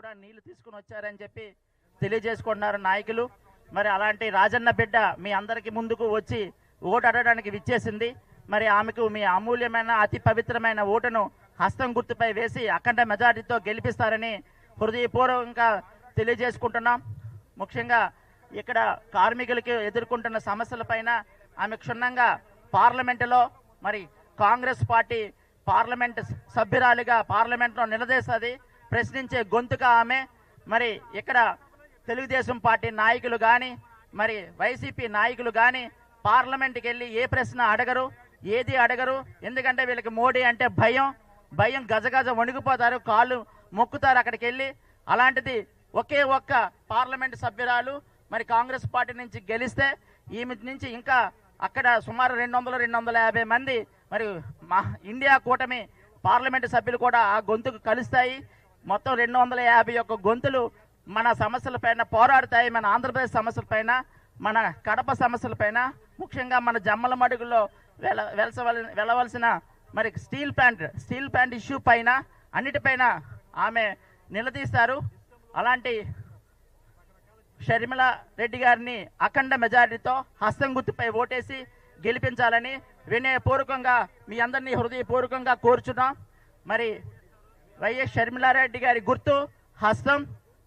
కూడా నీళ్ళు తీసుకుని వచ్చారని చెప్పి తెలియజేసుకుంటున్నారు నాయకులు. మరి అలాంటి రాజన్న బిడ్డ మీ అందరికీ ముందుకు వచ్చి ఓటు అడగడానికి విచ్చేసింది. మరి ఆమెకు మీ అమూల్యమైన అతి పవిత్రమైన ఓటును హస్తం గుర్తుపై వేసి అఖండ మెజారిటీతో గెలిపిస్తారని హృదయపూర్వకంగా తెలియజేసుకుంటున్నాం. ముఖ్యంగా ఇక్కడ కార్మికులకి ఎదుర్కొంటున్న సమస్యలపైన ఆమె క్షుణ్ణంగా పార్లమెంటులో మరి కాంగ్రెస్ పార్టీ పార్లమెంట్ సభ్యురాలిగా పార్లమెంట్లో నిలదీస్తుంది. ప్రశ్నించే గొంతుక ఆమె మరి ఇక్కడ తెలుగుదేశం పార్టీ నాయకులు కానీ మరి వైసీపీ నాయకులు కానీ పార్లమెంట్కి వెళ్ళి ఏ ప్రశ్న అడగరు ఏది అడగరు. ఎందుకంటే వీళ్ళకి మోడీ అంటే భయం భయం గజగజ వణిగిపోతారు కాళ్ళు మొక్కుతారు అక్కడికి వెళ్ళి. అలాంటిది ఒకే ఒక్క పార్లమెంట్ సభ్యురాలు మరి కాంగ్రెస్ పార్టీ నుంచి గెలిస్తే ఈమె నుంచి ఇంకా అక్కడ సుమారు రెండు వందలు రెండు వందల యాభై మంది మరి మా ఇండియా కూటమి పార్లమెంటు సభ్యులు కూడా ఆ గొంతుకు కలుస్తాయి. మొత్తం రెండు వందల యాభై ఒక్క గొంతులు మన సమస్యలపైన పోరాడుతాయి మన ఆంధ్రప్రదేశ్ సమస్యలపైన మన కడప సమస్యలపైన ముఖ్యంగా మన జమ్మల మడుగులో వెల వెలసవల వెళ్ళవలసిన మరి steel plant steel plant issue పైన అన్నిటిపైన ఆమె నిలదీస్తారు అలాంటి షర్మిల రెడ్డి గారిని అఖండ మెజారిటీతో హస్తం గుర్తుపై ఓటేసి గెలిపించాలని వినయపూర్వకంగా మీ అందరినీ హృదయపూర్వకంగా కోరుచున్నాం. మరి వైఎస్ షర్మిలారెడ్డి గారి గుర్తు హస్తం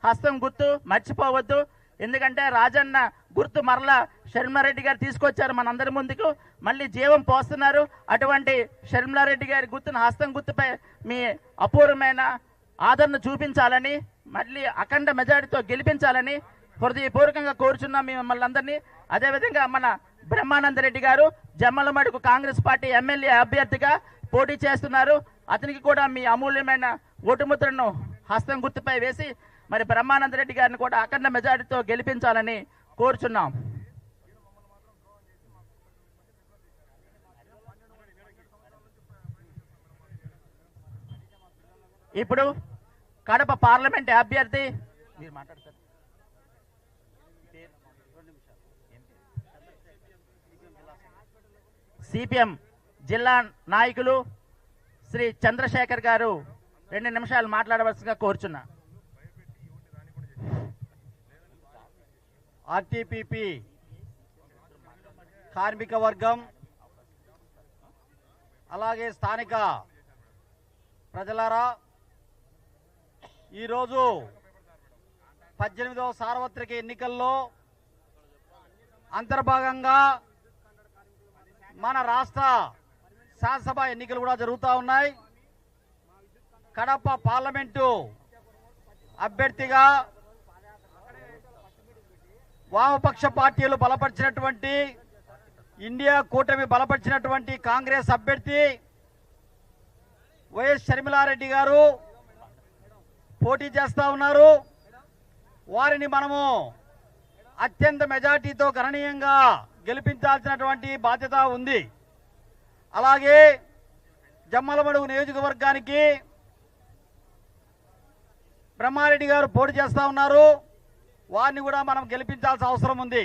హస్తం గుర్తు మర్చిపోవద్దు. ఎందుకంటే రాజన్న గుర్తు మరలా షర్మిలారెడ్డి గారు తీసుకొచ్చారు మనందరి ముందుకు. మళ్ళీ జీవం పోస్తున్నారు. అటువంటి షర్మిలారెడ్డి గారి గుర్తును హస్తం గుర్తుపై మీ అపూర్వమైన ఆదరణ చూపించాలని మళ్ళీ అఖండ మెజారిటీతో గెలిపించాలని హృదయపూర్వకంగా కోరుచున్నాం మిమ్మల్ని అందరినీ. అదేవిధంగా మన బ్రహ్మానంద రెడ్డి గారు జమ్మలమడుకు కాంగ్రెస్ పార్టీ ఎమ్మెల్యే అభ్యర్థిగా పోటీ చేస్తున్నారు. అతనికి కూడా మీ అమూల్యమైన ఓటుముద్రను హస్తం గుర్తుపై వేసి మరి బ్రహ్మానంద రెడ్డి గారిని కూడా అఖండ మెజారిటీతో గెలిపించాలని కోరుచున్నాం. ఇప్పుడు కడప పార్లమెంట్ అభ్యర్థి మీరు మాట్లాడతారు. సిపిఎం జిల్లా నాయకులు శ్రీ చంద్రశేఖర్ గారు రెండు నిమిషాలు మాట్లాడవలసిందిగా కోరుచున్నా. ఆర్టీపీపీ కార్మిక వర్గం అలాగే స్థానిక ప్రజలారా ఈరోజు పద్దెనిమిదవ సార్వత్రిక ఎన్నికల్లో అంతర్భాగంగా మన రాష్ట్ర శాసనసభ ఎన్నికలు కూడా జరుగుతూ ఉన్నాయి. కడప పార్లమెంటు అభ్యర్థిగా వామపక్ష పార్టీలు బలపరిచినటువంటి ఇండియా కూటమి బలపరిచినటువంటి కాంగ్రెస్ అభ్యర్థి వైఎస్ షర్మిలారెడ్డి గారు పోటీ చేస్తూ ఉన్నారు. వారిని మనము అత్యంత మెజార్టీతో గణనీయంగా గెలిపించాల్సినటువంటి బాధ్యత ఉంది. అలాగే జమ్మలమడుగు నియోజకవర్గానికి బ్రహ్మారెడ్డి గారు పోటీ చేస్తా ఉన్నారు. వారిని కూడా మనం గెలిపించాల్సిన అవసరం ఉంది.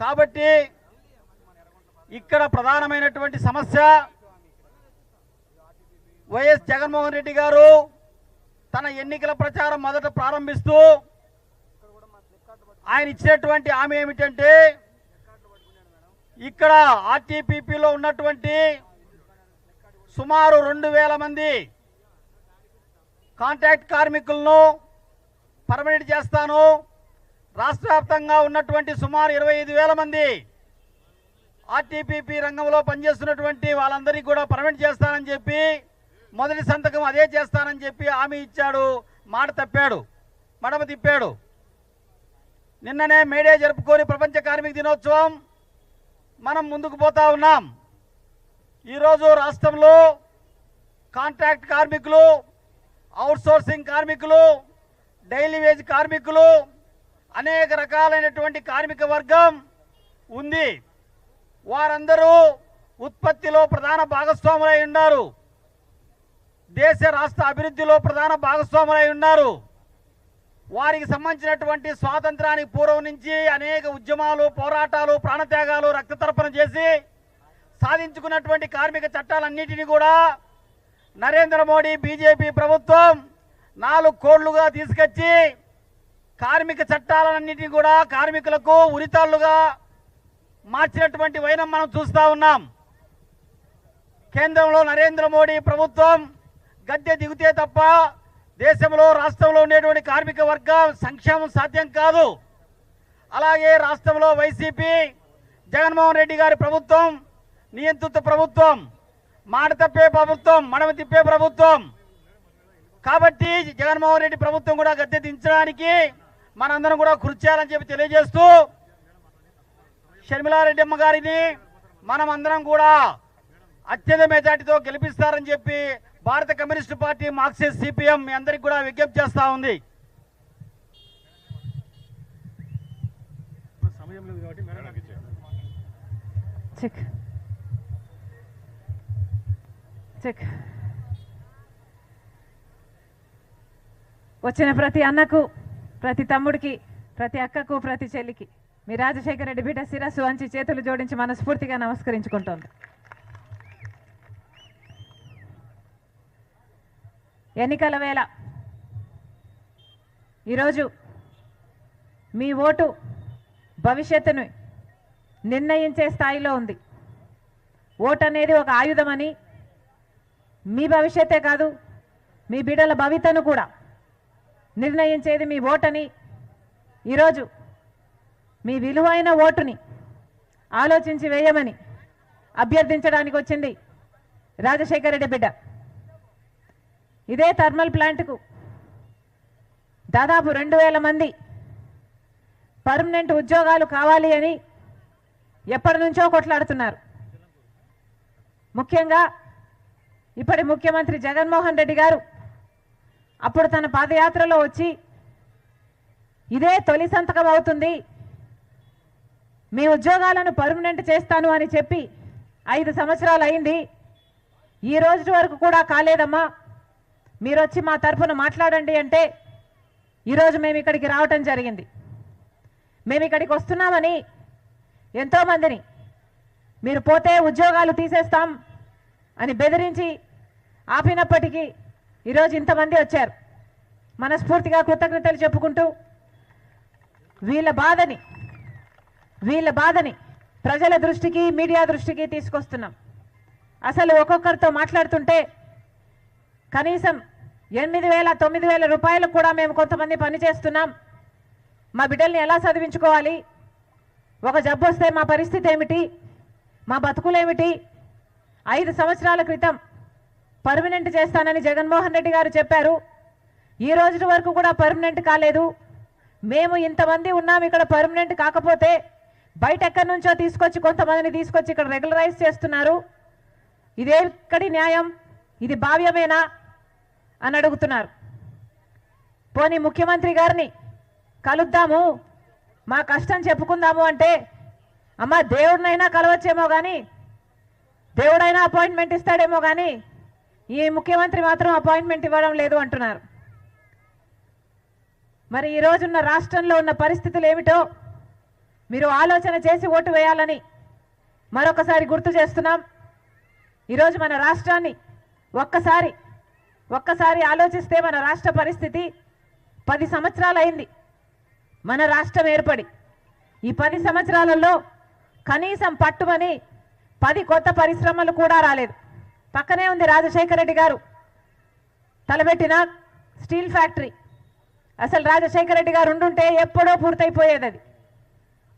కాబట్టి ఇక్కడ ప్రధానమైనటువంటి సమస్య వైఎస్ జగన్మోహన్ రెడ్డి గారు తన ఎన్నికల ప్రచారం మొదట ప్రారంభిస్తూ ఆయన ఇచ్చినటువంటి హామీ ఏమిటంటే ఇక్కడ ఆర్టీపీపీలో ఉన్నటువంటి సుమారు రెండు వేల మంది కాంట్రాక్ట్ కార్మికులను పర్మనెంట్ చేస్తాను. రాష్ట్ర వ్యాప్తంగా ఉన్నటువంటి సుమారు ఇరవై ఐదు వేల మంది ఆర్టీపీపీ రంగంలో పనిచేస్తున్నటువంటి వాళ్ళందరికీ కూడా పర్మనెంట్ చేస్తానని చెప్పి మొదటి సంతకం అదే చేస్తానని చెప్పి హామీ ఇచ్చాడు. మాట తప్పాడు. మడమ తిప్పాడు. నిన్ననే మేడే జరుపుకొని ప్రపంచ కార్మిక దినోత్సవం మనం ముందుకు పోతా ఉన్నాం. ఈరోజు రాష్ట్రంలో కాంట్రాక్ట్ కార్మికులు అవుట్సోర్సింగ్ కార్మికులు డైలీ వేజ్ కార్మికులు అనేక రకాలైనటువంటి కార్మిక వర్గం ఉంది. వారందరూ ఉత్పత్తిలో ప్రధాన భాగస్వాములై ఉన్నారు. దేశ రాష్ట్ర అభివృద్ధిలో ప్రధాన భాగస్వాములై ఉన్నారు. వారికి సంబంధించినటువంటి స్వాతంత్రానికి పూర్వం నుంచి అనేక ఉద్యమాలు పోరాటాలు ప్రాణత్యాగాలు రక్తతర్పణ చేసి సాధించుకున్నటువంటి కార్మిక చట్టాలన్నిటినీ కూడా నరేంద్ర మోడీ బీజేపీ ప్రభుత్వం నాలుగు కోళ్ళుగా తీసుకొచ్చి కార్మిక చట్టాలన్నింటినీ కూడా కార్మికులకు ఉరితాళ్ళుగా మార్చినటువంటి వైనం మనం చూస్తా ఉన్నాం. కేంద్రంలో నరేంద్ర మోడీ ప్రభుత్వం గద్దె దిగుతే తప్ప దేశంలో రాష్ట్రంలో ఉండేటువంటి కార్మిక వర్గం సంక్షేమం సాధ్యం కాదు. అలాగే రాష్ట్రంలో వైసీపీ జగన్మోహన్ రెడ్డి గారి ప్రభుత్వం నియంత్రిత ప్రభుత్వం మాట తప్పే ప్రభుత్వం మడమ తిప్పే ప్రభుత్వం. కాబట్టి జగన్మోహన్ రెడ్డి ప్రభుత్వం కూడా గద్దె దించడానికి మనందరం కూడా కృషి చేయాలని చెప్పి తెలియజేస్తూ షర్మిలారెడ్డి అమ్మ గారిని మనం అందరం కూడా అత్యధిక మెజార్టీతో గెలిపిస్తారని చెప్పి భారత కమ్యూనిస్టు పార్టీ మార్క్సిస్ట్ సిపిఎం మీ అందరికి కూడా విజ్ఞప్తి చేస్తా ఉంది. చెక్. వచ్చిన ప్రతి అన్నకు ప్రతి తమ్ముడికి ప్రతి అక్కకు ప్రతి చెల్లికి మీ రాజశేఖర రెడ్డి బిడ్డ శిరస్సు వంచి చేతులు జోడించి మనస్ఫూర్తిగా నమస్కరించుకుంటోంది. ఎన్నికల వేళ ఈరోజు మీ ఓటు భవిష్యత్తును నిర్ణయించే స్థాయిలో ఉంది. ఓటు అనేది ఒక ఆయుధమని మీ భవిష్యత్తే కాదు మీ బిడ్డల భవితను కూడా నిర్ణయించేది మీ ఓటని ఈరోజు మీ విలువైన ఓటుని ఆలోచించి వేయమని అభ్యర్థించడానికి వచ్చింది రాజశేఖర రెడ్డి బిడ్డ. ఇదే థర్మల్ ప్లాంట్కు దాదాపు రెండు వేల మంది పర్మనెంట్ ఉద్యోగాలు కావాలి అని ఎప్పటి నుంచో కొట్లాడుతున్నారు. ముఖ్యంగా ఇప్పటి ముఖ్యమంత్రి జగన్మోహన్ రెడ్డి గారు అప్పుడు తన పాదయాత్రలో వచ్చి ఇదే తొలి సంతకం అవుతుంది. మీ ఉద్యోగాలను పర్మనెంట్ చేస్తాను అని చెప్పి ఐదు సంవత్సరాలు అయింది. ఈ రోజు వరకు కూడా కాలేదమ్మా. మీరు వచ్చి మా తరఫున మాట్లాడండి అంటే ఈరోజు మేము ఇక్కడికి రావటం జరిగింది. మేము ఇక్కడికి వస్తున్నామని ఎంతోమందిని మీరు పోతే ఉద్యోగాలు తీసేస్తాం అని బెదిరించి ఆపినప్పటికీ ఈరోజు ఇంతమంది వచ్చారు. మనస్ఫూర్తిగా కృతజ్ఞతలు చెప్పుకుంటూ వీళ్ళ బాధని వీళ్ళ బాధని ప్రజల దృష్టికి మీడియా దృష్టికి తీసుకొస్తున్నాం. అసలు ఒక్కొక్కరితో మాట్లాడుతుంటే కనీసం ఎనిమిది వేల తొమ్మిది వేల రూపాయలకు కూడా మేము కొంతమంది పని చేస్తున్నాం. మా బిడ్డల్ని ఎలా చదివించుకోవాలి? ఒక జబ్బు వస్తే మా పరిస్థితి ఏమిటి? మా బతుకులేమిటి ఐదు సంవత్సరాల క్రితం పర్మనెంట్ చేస్తానని జగన్మోహన్ రెడ్డి గారు చెప్పారు. ఈ రోజు వరకు కూడా పర్మనెంట్ కాలేదు. మేము ఇంతమంది ఉన్నాం ఇక్కడ పర్మనెంట్ కాకపోతే బయట ఎక్కడి నుంచో తీసుకొచ్చి కొంతమందిని తీసుకొచ్చి ఇక్కడ రెగ్యులరైజ్ చేస్తున్నారు. ఇదే ఇక్కడి న్యాయం. ఇది భావ్యమేనా? అని అడుగుతున్నారు. పోనీ ముఖ్యమంత్రి గారిని కలుద్దాము మా కష్టం చెప్పుకుందాము అంటే అమ్మ దేవుడినైనా కలవచ్చేమో కానీ దేవుడైనా అపాయింట్మెంట్ ఇస్తాడేమో కానీ ఈ ముఖ్యమంత్రి మాత్రం అపాయింట్మెంట్ ఇవ్వడం లేదు అంటున్నారు. మరి ఈరోజున్న రాష్ట్రంలో ఉన్న పరిస్థితులు ఏమిటో మీరు ఆలోచన చేసి ఓటు వేయాలని మరొకసారి గుర్తు చేస్తున్నాం. ఈరోజు మన రాష్ట్రాన్ని ఒక్కసారి ఒక్కసారి ఆలోచిస్తే మన రాష్ట్ర పరిస్థితి పది సంవత్సరాలు అయింది మన రాష్ట్రం ఏర్పడి ఈ పది సంవత్సరాలలో కనీసం పట్టుమని పది కొత్త పరిశ్రమలు కూడా రాలేదు. పక్కనే ఉంది రాజశేఖర రెడ్డి గారు. తలబెట్టిన స్టీల్ ఫ్యాక్టరీ. అసలు రాజశేఖర రెడ్డి గారు ఉండుంటే ఎప్పుడో పూర్తయిపోయేది అది.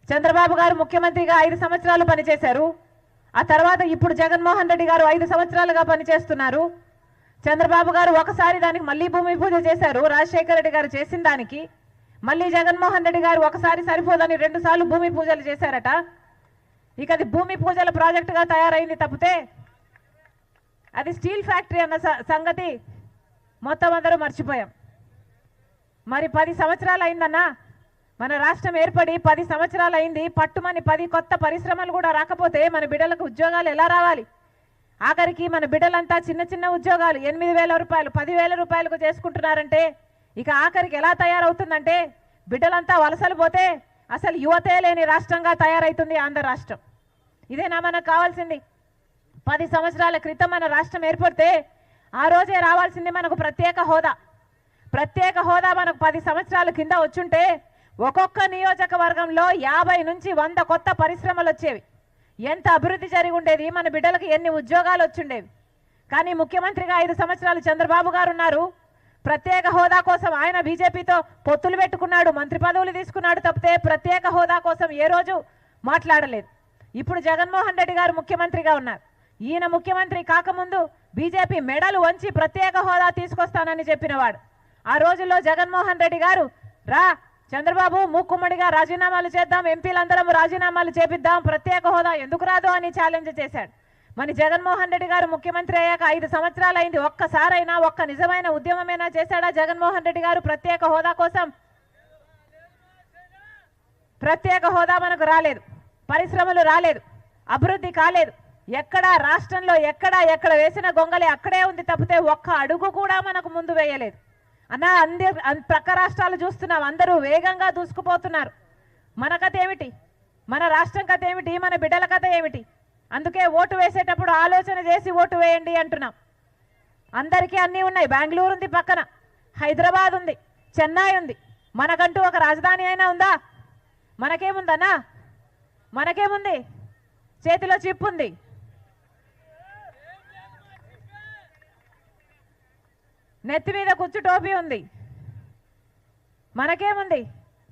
చంద్రబాబు గారు ముఖ్యమంత్రిగా ఐదు సంవత్సరాలు పనిచేశారు. ఆ తర్వాత ఇప్పుడు జగన్మోహన్ రెడ్డి గారు ఐదు సంవత్సరాలుగా పనిచేస్తున్నారు. చంద్రబాబు గారు ఒకసారి దానికి మళ్ళీ భూమి పూజ చేశారు. రాజశేఖర రెడ్డి గారు చేసిన దానికి. మళ్ళీ జగన్మోహన్ రెడ్డి గారు ఒకసారి సరిపోదని రెండు సార్లు భూమి పూజలు చేశారట. ఇక అది భూమి పూజల ప్రాజెక్టుగా తయారైంది తప్పితే అది స్టీల్ ఫ్యాక్టరీ అన్న స- సంగతి మొత్తం అందరూ మర్చిపోయాం. మరి పది సంవత్సరాలు అయిందన్నా మన రాష్ట్రం ఏర్పడి పది సంవత్సరాలు అయింది పట్టుమని పది కొత్త పరిశ్రమలు కూడా రాకపోతే మన బిడ్డలకు ఉద్యోగాలు ఎలా రావాలి? ఆఖరికి మన బిడ్డలంతా చిన్న చిన్న ఉద్యోగాలు ఎనిమిది వేల రూపాయలు పదివేల రూపాయలకు చేసుకుంటున్నారంటే ఇక ఆఖరికి ఎలా తయారవుతుందంటే బిడ్డలంతా వలసలు పోతే అసలు యువతే లేని రాష్ట్రంగా తయారవుతుంది ఆంధ్ర రాష్ట్రం. ఇదేనా మనకు కావాల్సింది? పది సంవత్సరాల క్రితం మన రాష్ట్రం ఏర్పడితే ఆ రోజే రావాల్సింది మనకు ప్రత్యేక హోదా. ప్రత్యేక హోదా మనకు పది సంవత్సరాల కింద వచ్చుంటే ఒక్కొక్క నియోజకవర్గంలో యాభై నుంచి వంద కొత్త పరిశ్రమలు వచ్చేవి. ఎంత అభివృద్ధి జరిగి ఉండేది మన బిడ్డలకు ఎన్ని ఉద్యోగాలు వచ్చుండేవి? కానీ ముఖ్యమంత్రిగా ఐదు సంవత్సరాలు చంద్రబాబు గారు ఉన్నారు. ప్రత్యేక హోదా కోసం ఆయన బీజేపీతో పొత్తులు పెట్టుకున్నాడు మంత్రి పదవులు తీసుకున్నాడు తప్పితే ప్రత్యేక హోదా కోసం ఏ రోజు మాట్లాడలేదు. ఇప్పుడు జగన్మోహన్ రెడ్డి గారు ముఖ్యమంత్రిగా ఉన్నారు. ఈయన ముఖ్యమంత్రి కాకముందు బీజేపీ మెడలు వంచి ప్రత్యేక హోదా తీసుకొస్తానని చెప్పినవాడు. ఆ రోజుల్లో జగన్మోహన్ రెడ్డి గారు రా చంద్రబాబు మూకుమ్మడిగా రాజీనామాలు చేద్దాం ఎంపీలందరం రాజీనామాలు చేపిద్దాం ప్రత్యేక హోదా ఎందుకు రాదు అని ఛాలెంజ్ చేశాడు. మరి జగన్మోహన్ రెడ్డి గారు ముఖ్యమంత్రి అయ్యాక ఐదు సంవత్సరాలు అయింది ఒక్కసారైనా ఒక్క నిజమైన ఉద్యమమైనా చేశాడా జగన్మోహన్ రెడ్డి గారు? ప్రత్యేక హోదా కోసం? ప్రత్యేక హోదా మనకు రాలేదు పరిశ్రమలు రాలేదు అభివృద్ధి కాలేదు. ఎక్కడా రాష్ట్రంలో ఎక్కడా ఎక్కడ వేసిన గొంగలి అక్కడే ఉంది తప్పితే ఒక్క అడుగు కూడా మనకు ముందు వేయలేదు. అన్న అందే ప్రక్క రాష్ట్రాలు చూస్తున్నాం. అందరూ వేగంగా దూసుకుపోతున్నారు. మన కథ ఏమిటి? మన రాష్ట్రం కథ ఏమిటి? మన బిడ్డల కథ ఏమిటి? అందుకే ఓటు వేసేటప్పుడు ఆలోచన చేసి ఓటు వేయండి అంటున్నాం. అందరికీ అన్నీ ఉన్నాయి. బెంగళూరు ఉంది పక్కన. హైదరాబాద్ ఉంది. చెన్నై ఉంది. మనకంటూ ఒక రాజధాని అయినా ఉందా? మనకేముందన్నా? మనకేముంది? చేతిలో చిప్ ఉంది. నెత్తి మీద కుచ్చు టోపీ ఉంది. మనకేముంది?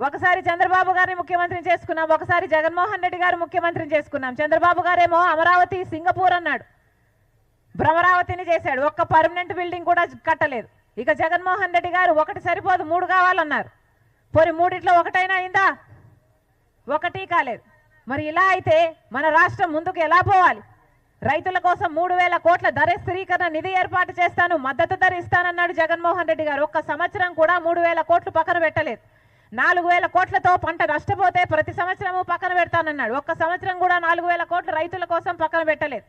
ఒకసారి చంద్రబాబు గారిని ముఖ్యమంత్రిని చేసుకున్నాం ఒకసారి జగన్మోహన్ రెడ్డి గారు ముఖ్యమంత్రిని చేసుకున్నాం. చంద్రబాబు గారేమో అమరావతి సింగపూర్ అన్నాడు. భ్రమరావతిని చేశాడు. ఒక్క పర్మనెంట్ బిల్డింగ్ కూడా కట్టలేదు. ఇక జగన్మోహన్ రెడ్డి గారు ఒకటి సరిపోదు మూడు కావాలన్నారు. పోరి మూడిట్లో ఒకటైనా అయిందా? ఒకటి కాలేదు. మరి ఇలా అయితే మన రాష్ట్రం ముందుకు ఎలా పోవాలి? రైతుల కోసం మూడు వేల కోట్ల ధర స్థిరీకరణ నిధి ఏర్పాటు చేస్తాను మద్దతు ధర ఇస్తానన్నాడు జగన్మోహన్ రెడ్డి గారు. ఒక్క సంవత్సరం కూడా మూడు వేల కోట్లు పక్కన పెట్టలేదు. నాలుగు వేల కోట్లతో పంట నష్టపోతే ప్రతి సంవత్సరము పక్కన పెడతానన్నాడు. ఒక్క సంవత్సరం కూడా నాలుగు వేల కోట్లు రైతుల కోసం పక్కన పెట్టలేదు.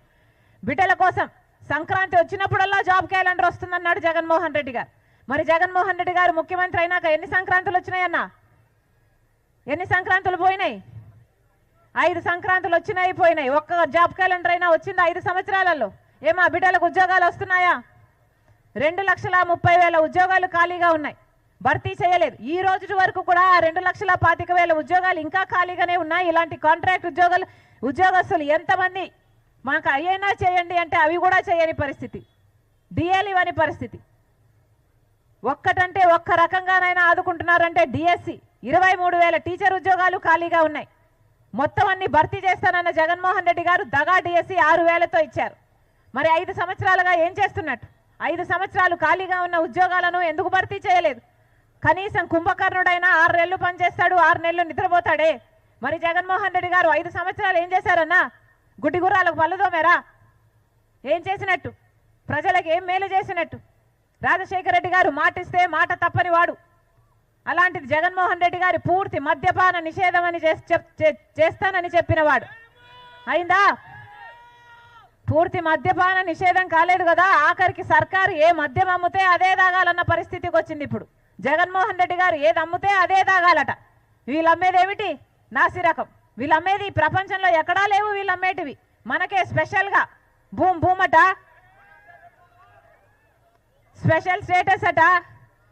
బిడ్డల కోసం సంక్రాంతి వచ్చినప్పుడల్లా జాబ్ క్యాలెండర్ వస్తుందన్నాడు జగన్మోహన్ రెడ్డి గారు. మరి జగన్మోహన్ రెడ్డి గారు ముఖ్యమంత్రి అయినాక ఎన్ని సంక్రాంతులు వచ్చినాయన్నా? ఎన్ని సంక్రాంతులు పోయినాయి? ఐదు సంక్రాంతులు వచ్చినాయి పోయినాయి. ఒక్క జాబ్ క్యాలెండర్ అయినా వచ్చింది ఐదు సంవత్సరాలలో? ఏమా బిడ్డలకు ఉద్యోగాలు వస్తున్నాయా? రెండు లక్షల ముప్పై వేల ఉద్యోగాలు ఖాళీగా ఉన్నాయి. భర్తీ చేయలేదు. ఈ రోజు వరకు కూడా రెండు లక్షల పాతిక వేల ఉద్యోగాలు ఇంకా ఖాళీగానే ఉన్నాయి. ఇలాంటి కాంట్రాక్ట్ ఉద్యోగాలు ఉద్యోగస్తులు ఎంతమంది? మాకు అయ్యైనా చేయండి అంటే అవి కూడా చేయని పరిస్థితి. డిఎల్ ఇవ్వని పరిస్థితి. ఒక్కటంటే ఒక్క రకంగానైనా ఆదుకుంటున్నారంటే డిఎస్సి. ఇరవై మూడు వేల టీచర్ ఉద్యోగాలు ఖాళీగా ఉన్నాయి. మొత్తం అన్ని భర్తీ చేస్తానన్న జగన్మోహన్ రెడ్డి గారు దగా డిఎస్సి ఆరు వేలతో ఇచ్చారు. మరి ఐదు సంవత్సరాలుగా ఏం చేస్తున్నట్టు? ఐదు సంవత్సరాలు ఖాళీగా ఉన్న ఉద్యోగాలను ఎందుకు భర్తీ చేయలేదు? కనీసం కుంభకర్ణుడైనా ఆరు నెలలు పనిచేస్తాడు ఆరు నెలలు నిద్రపోతాడే. మరి జగన్మోహన్ రెడ్డి గారు ఐదు సంవత్సరాలు ఏం చేశారన్నా? గుడ్డి గుర్రాలకు పళ్ళు ఏం చేసినట్టు? ప్రజలకు ఏం మేలు చేసినట్టు? రాజశేఖర రెడ్డి గారు మాటిస్తే మాట తప్పని వాడు. అలాంటిది జగన్మోహన్ రెడ్డి గారి పూర్తి మద్యపాన నిషేధం అని చేస్- చెప్- చేస్తానని చెప్పినవాడు. అయిందా? పూర్తి మద్యపాన నిషేధం కాలేదు కదా ఆఖరికి సర్కారు ఏ మద్యం అమ్ముతే అదే తాగాలన్న పరిస్థితికి వచ్చింది ఇప్పుడు. జగన్మోహన్ రెడ్డి గారు ఏది అమ్ముతే అదే తాగాలట వీళ్ళు అమ్మేది ఏమిటి నాసిరకం వీళ్ళు అమ్మేది ఈ ప్రపంచంలో ఎక్కడా లేవు వీళ్ళు అమ్మేటివి మనకే స్పెషల్గా. భూమ్ భూమట? స్పెషల్ స్టేటస్ అట?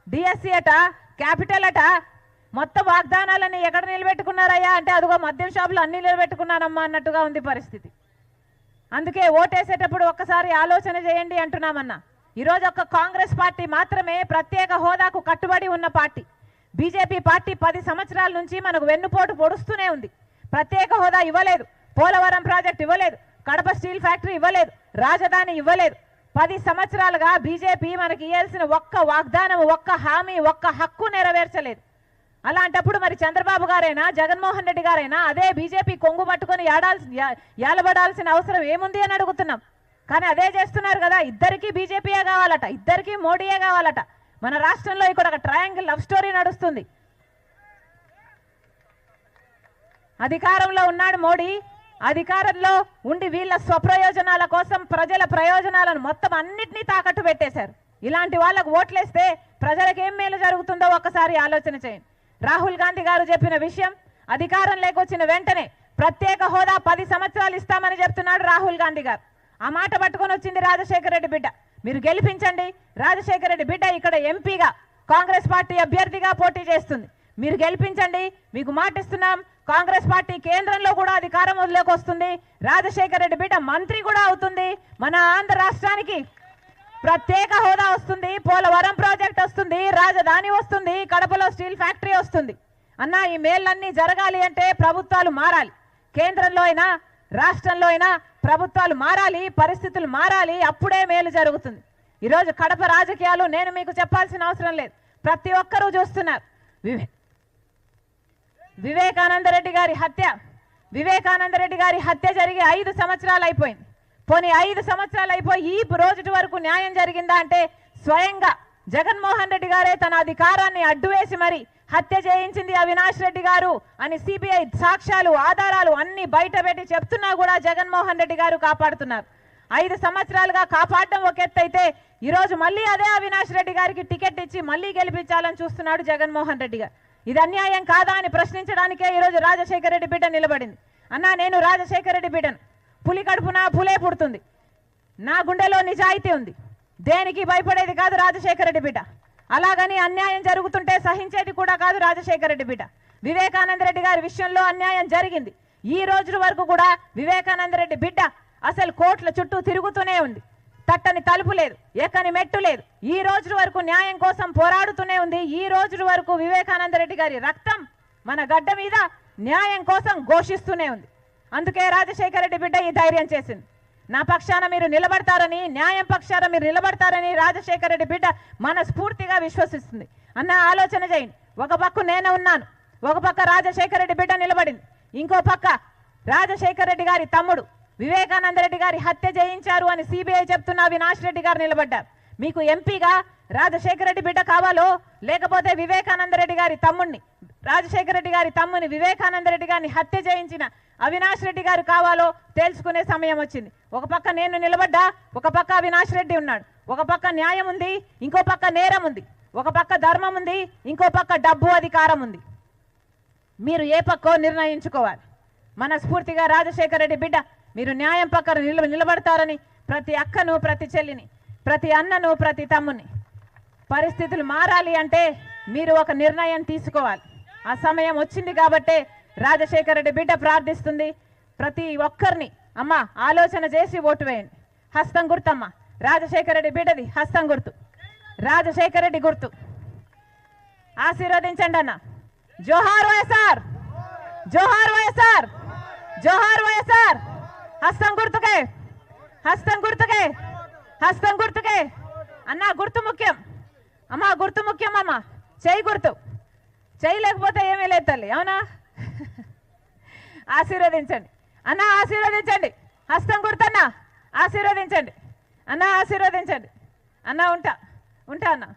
డిఎస్సి అట? క్యాపిటల్ అట. మొత్తం వాగ్దానాలన్నీ ఎక్కడ నిలబెట్టుకున్నారయ్యా? అంటే అదిగో మద్యం షాపులు అన్ని నిలబెట్టుకున్నానమ్మా అన్నట్టుగా ఉంది పరిస్థితి. అందుకే ఓటేసేటప్పుడు ఒక్కసారి ఆలోచన చేయండి అంటున్నామన్నా. ఈరోజు ఒక్క కాంగ్రెస్ పార్టీ మాత్రమే ప్రత్యేక హోదాకు కట్టుబడి ఉన్న పార్టీ. బీజేపీ పార్టీ పది సంవత్సరాల నుంచి మనకు వెన్నుపోటు పొడుస్తూనే ఉంది. ప్రత్యేక హోదా ఇవ్వలేదు. పోలవరం ప్రాజెక్ట్ ఇవ్వలేదు. కడప స్టీల్ ఫ్యాక్టరీ ఇవ్వలేదు. రాజధాని ఇవ్వలేదు. పది సంవత్సరాలుగా బీజేపీ మనకి ఇవ్వాల్సిన ఒక్క వాగ్దానం ఒక్క హామీ ఒక్క హక్కు నెరవేర్చలేదు. అలాంటప్పుడు మరి చంద్రబాబు గారైనా జగన్మోహన్ రెడ్డి గారైనా అదే బీజేపీ కొంగు పట్టుకొని ఏడాల్సి ఏలబడాల్సిన అవసరం ఏముంది అని అడుగుతున్నాం. కానీ అదే చేస్తున్నారు కదా ఇద్దరికీ బీజేపీయే కావాలట ఇద్దరికీ మోడీయే కావాలట. మన రాష్ట్రంలో ఇక్కడ ఒక ట్రయాంగిల్ లవ్ స్టోరీ నడుస్తుంది. అధికారంలో ఉన్నాడు మోడీ అధికారంలో ఉండి వీళ్ళ స్వప్రయోజనాల కోసం ప్రజల ప్రయోజనాలను మొత్తం అన్నిటినీ తాకట్టు పెట్టేశారు. ఇలాంటి వాళ్ళకు ఓట్లేస్తే ప్రజలకు ఏం మేలు జరుగుతుందో ఒక్కసారి ఆలోచన చేయండి. రాహుల్ గాంధీ గారు చెప్పిన విషయం అధికారం లేకొచ్చిన వెంటనే ప్రత్యేక హోదా పది సంవత్సరాలు ఇస్తామని చెప్తున్నాడు రాహుల్ గాంధీ గారు. ఆ మాట పట్టుకొని వచ్చింది రాజశేఖర రెడ్డి బిడ్డ. మీరు గెలిపించండి. రాజశేఖర రెడ్డి బిడ్డ ఇక్కడ ఎంపీగా కాంగ్రెస్ పార్టీ అభ్యర్థిగా పోటీ చేస్తుంది. మీరు గెలిపించండి. మీకు మాటిస్తున్నాం. కాంగ్రెస్ పార్టీ కేంద్రంలో కూడా అధికారం వదిలేకి వస్తుంది రాజశేఖర రెడ్డి బిడ్డ మంత్రి కూడా అవుతుంది. మన ఆంధ్ర రాష్ట్రానికి ప్రత్యేక హోదా వస్తుంది. పోలవరం ప్రాజెక్ట్ వస్తుంది. రాజధాని వస్తుంది. కడపలో స్టీల్ ఫ్యాక్టరీ వస్తుంది. అన్న ఈ మేళ్ళన్నీ జరగాలి అంటే ప్రభుత్వాలు మారాలి. కేంద్రంలో అయినా రాష్ట్రంలో అయినా ప్రభుత్వాలు మారాలి పరిస్థితులు మారాలి. అప్పుడే మేలు జరుగుతుంది. ఈరోజు కడప రాజకీయాలు నేను మీకు చెప్పాల్సిన అవసరం లేదు. ప్రతి ఒక్కరూ చూస్తున్నారు. వివేకానందరెడ్డి వివేకానంద రెడ్డి గారి హత్య. వివేకానంద రెడ్డి గారి హత్య జరిగి ఐదు సంవత్సరాలు అయిపోయింది. పోనీ ఐదు సంవత్సరాలు అయిపోయి ఈ రోజు వరకు న్యాయం జరిగిందా అంటే స్వయంగా జగన్మోహన్ రెడ్డి గారే తన అధికారాన్ని అడ్డువేసి మరి హత్య చేయించింది అవినాష్ రెడ్డి గారు అని సిబిఐ సాక్ష్యాలు ఆధారాలు అన్ని బయట పెట్టి చెప్తున్నా కూడా జగన్మోహన్ రెడ్డి గారు కాపాడుతున్నారు. ఐదు సంవత్సరాలుగా కాపాడడం ఒక ఎత్తైతే ఈరోజు మళ్ళీ అదే అవినాష్ రెడ్డి గారికి టికెట్ ఇచ్చి మళ్ళీ గెలిపించాలని చూస్తున్నాడు జగన్మోహన్ రెడ్డి గారు. ఇది అన్యాయం కాదా అని ప్రశ్నించడానికే ఈరోజు రాజశేఖర రెడ్డి బిడ్డ నిలబడింది. అన్నా నేను రాజశేఖర రెడ్డి బిడ్డను పులి కడుపున పులే పుడుతుంది. నా గుండెలో నిజాయితీ ఉంది. దేనికి భయపడేది కాదు రాజశేఖర రెడ్డి బిడ్డ అలాగని అన్యాయం జరుగుతుంటే సహించేది కూడా కాదు రాజశేఖర రెడ్డి బిడ్డ వివేకానంద రెడ్డి గారి విషయంలో అన్యాయం జరిగింది. ఈ రోజు వరకు కూడా వివేకానంద రెడ్డి బిడ్డ అసలు కోట్ల చుట్టూ తిరుగుతూనే ఉంది. తట్టని తలుపు లేదు ఎక్కని మెట్టు లేదు. ఈ రోజు వరకు న్యాయం కోసం పోరాడుతూనే ఉంది. ఈ రోజు వరకు వివేకానంద రెడ్డి గారి రక్తం మన గడ్డ మీద న్యాయం కోసం ఘోషిస్తూనే ఉంది. అందుకే రాజశేఖర రెడ్డి బిడ్డ ఈ ధైర్యం చేసింది. నా పక్షాన మీరు నిలబడతారని న్యాయం పక్షాన మీరు నిలబడతారని రాజశేఖర రెడ్డి బిడ్డ మనస్ఫూర్తిగా విశ్వసిస్తుంది. అన్న ఆలోచన చేయండి. ఒక పక్క నేను ఉన్నాను. ఒక పక్క రాజశేఖర రెడ్డి బిడ్డ నిలబడింది. ఇంకో పక్క రాజశేఖర రెడ్డి గారి తమ్ముడు వివేకానంద రెడ్డి గారి హత్య చేయించారు అని సిబిఐ చెప్తున్న అవినాష్ రెడ్డి గారు నిలబడ్డారు. మీకు ఎంపీగా రాజశేఖర రెడ్డి బిడ్డ కావాలో లేకపోతే వివేకానంద రెడ్డి గారి తమ్ముడిని రాజశేఖర రెడ్డి గారి తమ్ముని వివేకానంద రెడ్డి గారిని హత్య చేయించిన అవినాష్ రెడ్డి గారు కావాలో తేల్చుకునే సమయం వచ్చింది. ఒక పక్క నేను నిలబడ్డా ఒక పక్క అవినాష్ రెడ్డి ఉన్నాడు. ఒక పక్క న్యాయం ఉంది ఇంకో పక్క నేరం ఉంది. ఒక పక్క ధర్మం ఉంది ఇంకో పక్క డబ్బు అధికారం ఉంది. మీరు ఏ పక్కో నిర్ణయించుకోవాలి. మనస్ఫూర్తిగా రాజశేఖర రెడ్డి బిడ్డ మీరు న్యాయం పక్కన నిల నిలబడతారని ప్రతి అక్కను ప్రతి చెల్లిని ప్రతి అన్నను ప్రతి తమ్ముని. పరిస్థితులు మారాలి అంటే మీరు ఒక నిర్ణయం తీసుకోవాలి. ఆ సమయం వచ్చింది కాబట్టే రాజశేఖర రెడ్డి బిడ్డ ప్రార్థిస్తుంది. ప్రతి ఒక్కరిని అమ్మ ఆలోచన చేసి ఓటు వేయండి. హస్తం గుర్తమ్మ రాజశేఖర రెడ్డి బిడ్డది హస్తం గుర్తు. రాజశేఖర రెడ్డి గుర్తు. ఆశీర్వదించండి అన్న. జోహార్ వైఎస్ఆర్! జోహార్ వైఎస్ఆర్! జోహార్ వైఎస్ఆర్! హస్తం గుర్తుకే. హస్తం గుర్తుకే. హస్తం గుర్తుకే. అన్న గుర్తు ముఖ్యం. అమ్మ గుర్తు ముఖ్యం అమ్మ. చేయి గుర్తు. చేయి లేకపోతే ఏమీ లేదు తల్లి అవునా? ఆశీర్వదించండి. అన్న ఆశీర్వదించండి. హస్తం గుర్తన్నా ఆశీర్వదించండి. అన్న ఆశీర్వదించండి. అన్న ఉంటా. ఉంటా అన్నా.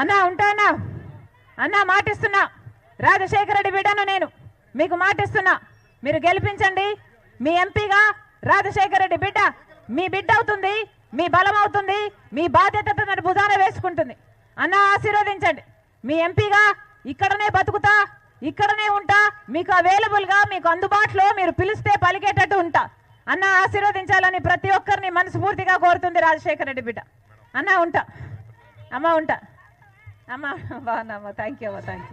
అన్నా ఉంటానా అన్నా. మాటిస్తున్నా. రాజశేఖర రెడ్డి బిడ్డను నేను. మీకు మాటిస్తున్నా. మీరు గెలిపించండి. మీ ఎంపీగా రాజశేఖర రెడ్డి బిడ్డ మీ బిడ్డ అవుతుంది మీ బలం అవుతుంది మీ బాధ్యత తన భుజాన వేసుకుంటుంది. అన్న ఆశీర్వదించండి. మీ ఎంపీగా ఇక్కడనే బతుకుతా ఇక్కడనే ఉంటా. మీకు అవైలబుల్గా మీకు అందుబాటులో మీరు పిలిస్తే పలికేటట్టు ఉంటా. అన్న ఆశీర్వదించాలని ప్రతి ఒక్కరిని మనస్ఫూర్తిగా కోరుతుంది రాజశేఖర రెడ్డి బిడ్డ. అన్న ఉంటా. అమ్మ ఉంటా. అమ్మ బాగున్నామ్మ థ్యాంక్ యూ అమ్మ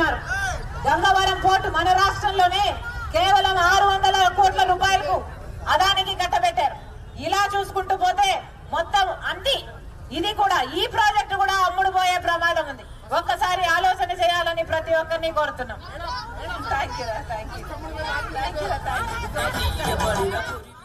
కనిపెడుతున్నారు గంగవరం పోర్టు మన రాష్ట్రంలోనే కేవలం ఆరు వందల కోట్ల రూపాయలకు అదానికి కట్టబెట్టారు. ఇలా చూసుకుంటూ పోతే మొత్తం అన్ని ఇది కూడా ఈ ప్రాజెక్టు కూడా అమ్ముడు పోయే ప్రమాదం ఉంది. ఒక్కసారి ఆలోచన చేయాలని ప్రతి ఒక్కరిని కోరుతున్నాం. Thank you thank you thank you